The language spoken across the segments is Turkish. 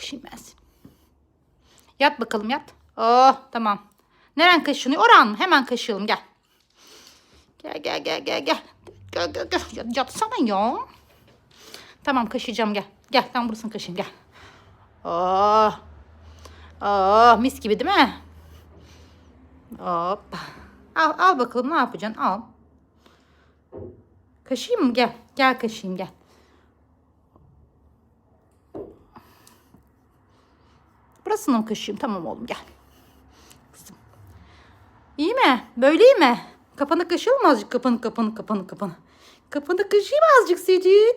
kaşıyım ben seni. Yat bakalım yat. Oh tamam. Neren kaşınıyor? Oran mı? Hemen kaşıyalım gel. Gel gel gel gel gel. Gel gel gel. Yat, yatsana ya. Tamam kaşıyacağım gel. Gel ben burasını kaşıyayım gel. Oh. Oh mis gibi değil mi? Hop. Al, al bakalım ne yapacaksın al. Kaşıyım mı? Gel. Gel kaşıyım gel. Burasını mı kaşıyım? Tamam oğlum gel. Kızım. İyi mi? Böyle iyi mi? Kapanı kaşıyalım azıcık? Kapanı kapanı kapanı kapanı. Kapanı kaşıyım azıcık Secit.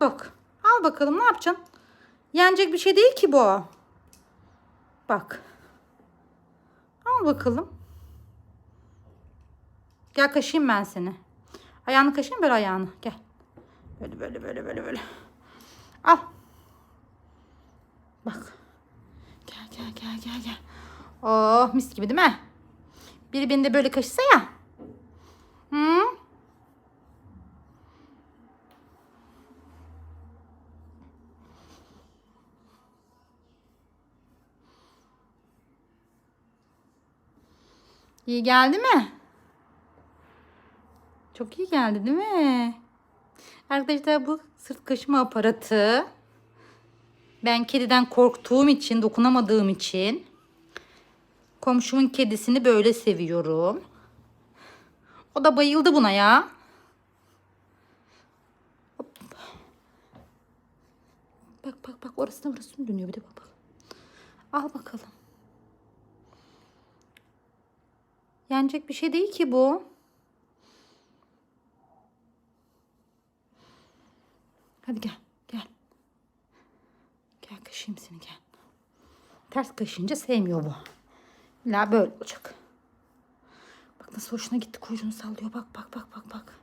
Bak. Al bakalım ne yapacaksın? Yenecek bir şey değil ki bu. Bak. Al bakalım. Gel kaşıyım ben seni. Ayağını kaşıyım böyle ayağını. Gel. Böyle böyle böyle böyle böyle. Al. Bak. Gel gel gel. Oh mis gibi değil mi? Biri beni de böyle kaşısa ya. Hı? İyi geldi mi? Çok iyi geldi değil mi? Arkadaşlar bu sırt kaşıma aparatı. Ben kediden korktuğum için, dokunamadığım için komşumun kedisini böyle seviyorum. O da bayıldı buna ya. Hop. Bak bak bak orasına orasına dönüyor bir de bak bak. Al bakalım. Yenecek bir şey değil ki bu. Hadi. Gel kaşıyım seni gel. Ters kaşıyınca sevmiyor bu. İlla böyle olacak. Bak nasıl hoşuna gitti kuyruğunu sallıyor. Bak bak bak bak bak.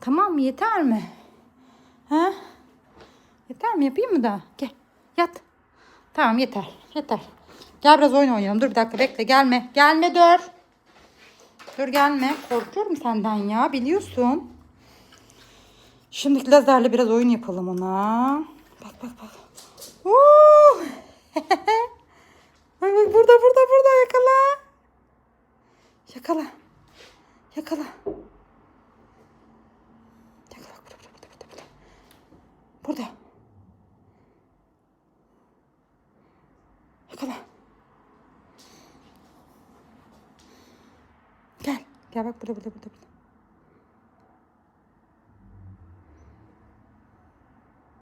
Tamam mı yeter mi? Ha? Yeter mi yapayım mı daha? Gel yat. Tamam yeter yeter. Gel biraz oyun oynayalım. Dur bir dakika bekle gelme. Gelme dur. Dur gelme. Korkuyorum senden ya biliyorsun. Şimdi lazerle biraz oyun yapalım ona. Bak bak bak. Oo! bak bak burada burada burada yakala. Yakala. Yakala. Yakala burada burada burada burada. Burada. Yakala. Gel. Gel bak burada burada burada. burada.